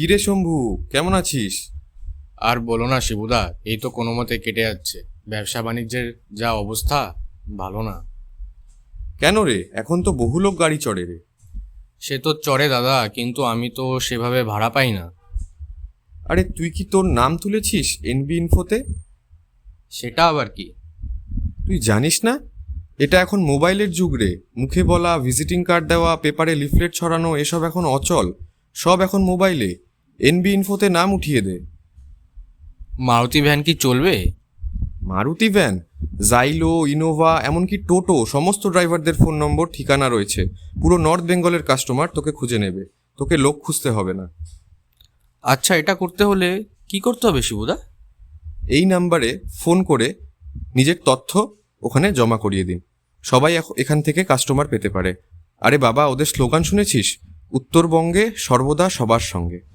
কিরে শম্ভু কেমন আছিস? আর বলো না শিবুদা এই তো কোনো মতে কেটে যাচ্ছে। ব্যবসা বাণিজ্যের যা অবস্থা ভালো না। কেন রে? এখন তো বহু লোক গাড়ি চড়ে রে। সে তো চড়ে দাদা কিন্তু আমি তো সেভাবে ভাড়া পাই না। আরে তুই কি তোর নাম তুলেছিস এনবি ইনফোতে? সেটা আবার কি? তুই জানিস না? এটা এখন মোবাইলের যুগ রে। মুখে বলা ভিজিটিং কার্ড দেওয়া পেপারে লিফলেট ছড়ানো এসব এখন অচল। সব এখন মোবাইলে। এনবি ইনফোতে নাম উঠিয়ে দে। মারুতি ভ্যান কি চলবে? মারুতি ভ্যান জাইলো ইনোভা এমনকি টোটো সমস্ত ড্রাইভারদের ফোন নম্বর ঠিকানা রয়েছে। পুরো নর্থ বেঙ্গলের কাস্টমার তোকে খুঁজে নেবে। তোকে লোক খুঁজতে হবে না। আচ্ছা এটা করতে হলে কি করতে হবে শিবুদা? এই নাম্বারে ফোন করে নিজের তথ্য ওখানে জমা করিয়ে দিন। সবাই এখ- এখান থেকে কাস্টমার পেতে পারে। আরে বাবা ওদের স্লোগান শুনেছিস? উত্তরবঙ্গে সর্বদা সবার সঙ্গে।